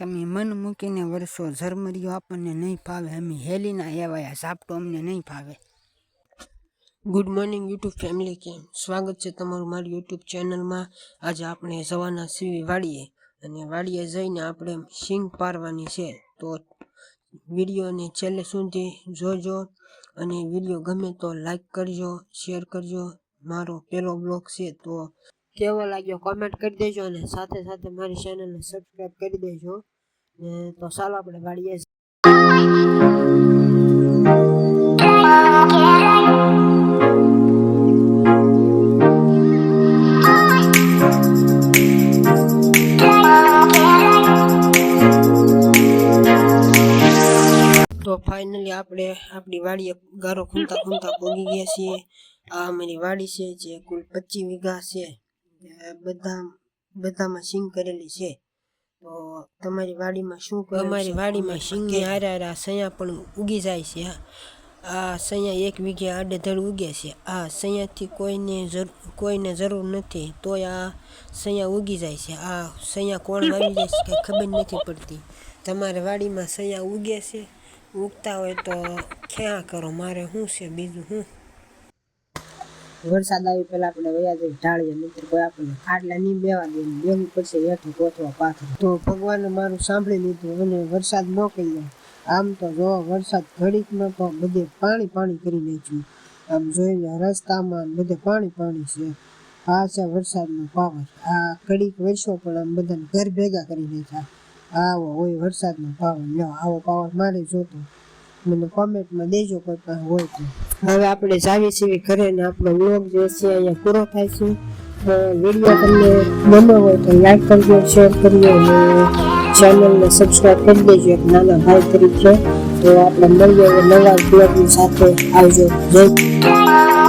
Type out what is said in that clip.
તમે મન મૂકીને વરસો. ઝરમરિયો આપણને નહીં ફાવે, અમે હેલીના એવાયા ઝાપટો અમને નહીં ફાવે. ગુડ મોર્નિંગ યુટ્યુબ ફેમિલી કેમ? સ્વાગત છે તમારું મારી યુટ્યુબ ચેનલમાં આજે આપણે જવાના સીવી વાડીએ અને વાડીએ જઈને આપણે સિંગ પારવાની છે. તો વિડીયોને છેલ્લે સુધી જોજો અને વીડિયો ગમે તો લાઈક કરજો શેર કરજો. મારો પહેલો બ્લોગ છે તો કેવો લાગ્યો કોમેન્ટ કરી દેજો અને સાથે સાથે મારી ચેનલને સબસ્ક્રાઈબ કરી દેજો. ને તો ચાલો આપણે વાડીએ તો ફાઇનલી આપણે આપણી વાડીએ ગારો ખૂલતા ખૂલતા ભોગી ગયા છીએ. આ અમારી વાડી છે જે કુલ પચીસ વીઘા છે. બધા બધામાં સિંગ કરેલી છે. તો તમારી વાડીમાં શું અમારી વાડીમાં સિંગની હારે હારે આ સયા પણ ઉગી જાય છે. આ સૈયા એક વીઘે આડેધડ ઉગે છે. આ સયાથી કોઈને જરૂર કોઈને જરૂર નથી તોય આ સૈયા ઉગી જાય છે. આ સૈયા કોણ વાવી જાય છે કંઈ ખબર નથી પડતી. તમારે વાડીમાં સયા ઉગે છે? ઉગતા હોય તો ક્યાં કરો? મારે શું છે બીજું શું વરસાદ આવી પહેલા આપણે વયા જઈ ઢાળીએ નહીં કોઈ આપણને ખાટલા નહીં બેવા દે બેવું પડશે હેઠું કોથવા પાથર. તો ભગવાને મારું સાંભળી લીધું અને વરસાદ ન કહી આમ તો જો વરસાદ ઘડીકમાં તો બધે પાણી પાણી કરી નાખ્યું. આમ જોઈને રસ્તામાં બધે પાણી પાણી છે. આ છે વરસાદનો પાવર. આ ઘડીક વર્ષો પણ આમ બધાને ઘર ભેગા કરી નાખ્યા. આવો હોય વરસાદનો પાવર. લ્યો, આવો પાવર મારે જોતો. મને કોમેન્ટમાં દેજો કોઈ પણ હોય તો. હવે આપણે જાવી છીએ ઘરે ને આપણો વ્લોગ જે છે અહીંયા પૂરો થાય છે. તો વીડિયો તમને ગમ્યો હોય તો લાઈક કરજો શેર કરજો અને ચેનલને સબસ્ક્રાઈબ કરી દેજો એક નાના ભાઈ તરીકે. તો આપણે મળીએ નવા બ્લોગની સાથે. આવજો. જય